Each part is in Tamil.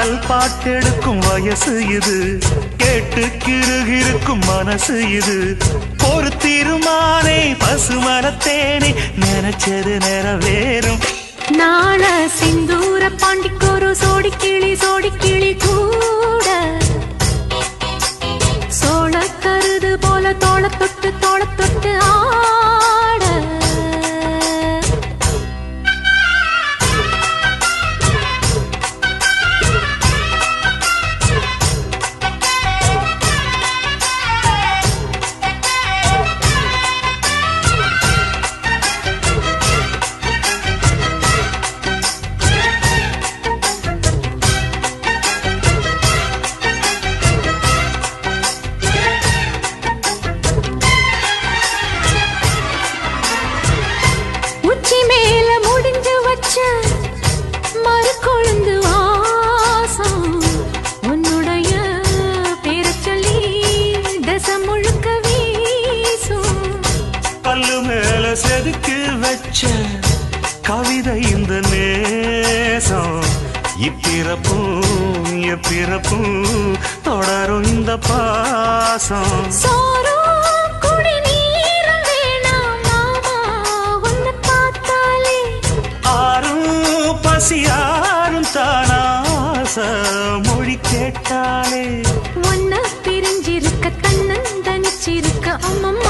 பாடல் பாட்டெடுக்கும் வயசு இது. கேட்டு கிருகிருக்கும் மனசு இது. ஒரு திருமானே பசுமரத்தேனே நினைச்சது நிறவேறும். நாள சிந்தூர செதுக்கு வச்ச கவிதை இந்த நேசம். இப்பிறப்பும் எப்பிறப்பும் தொடரும் இந்த பாசம். ஆறும் பசியாரும் தானாச மொழி கேட்டாலே உன்னை பிரிஞ்சிருக்க தன்னந்தனிச்சிருக்க அம்மம்மாடி அப்பப்பாடி என்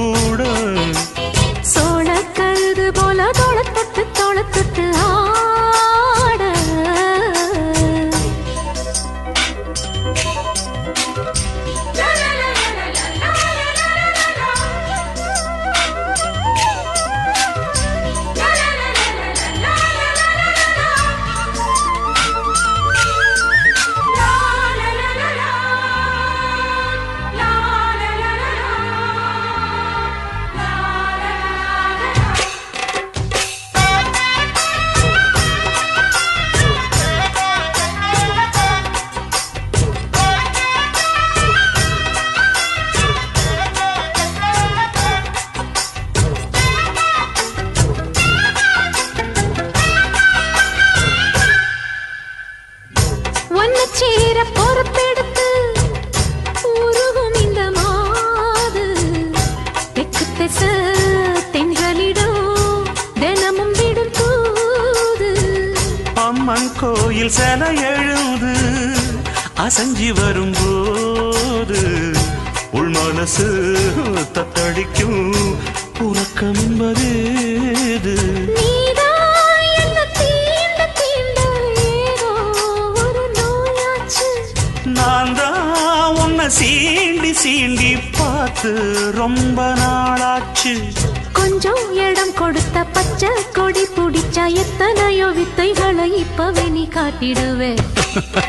அம்மன் கோயில் செல எழுது அசஞ்சி வரும்போது உள் மனசு தத்தடிக்கும் உறக்கம் என்பது நான் தான் உன்னை சீண்டி சீண்டி பார்த்து ரொம்ப நாளாச்சு. கொஞ்சம் இடம் கொடுத்த பச்சை கொடி பிடிச்சா எத்தனையோ வித்தைகளை இப்பவே நீ காட்டிடுவே.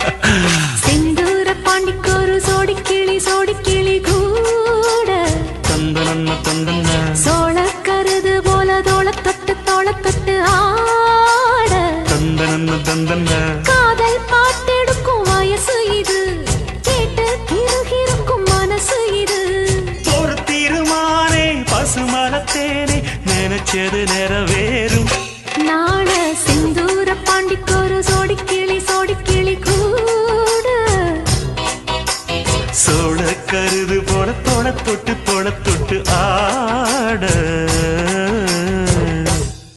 செந்தூர பாண்டிக்கொரு சோடி கிளி சோடி கிளி கூட. தந்தன சோழ கருது போல தோள தொட்டு தோள தொட்டு ஆட. தந்தனன்ன தந்தன நினைச்சது நிறைவேறும். நாள சிந்தூர பாண்டிக்கொரு சோடி கிளி சோடி கிளி கூட. சோழ கருது போல தொட தொட்டு தொட தொட்டு ஆ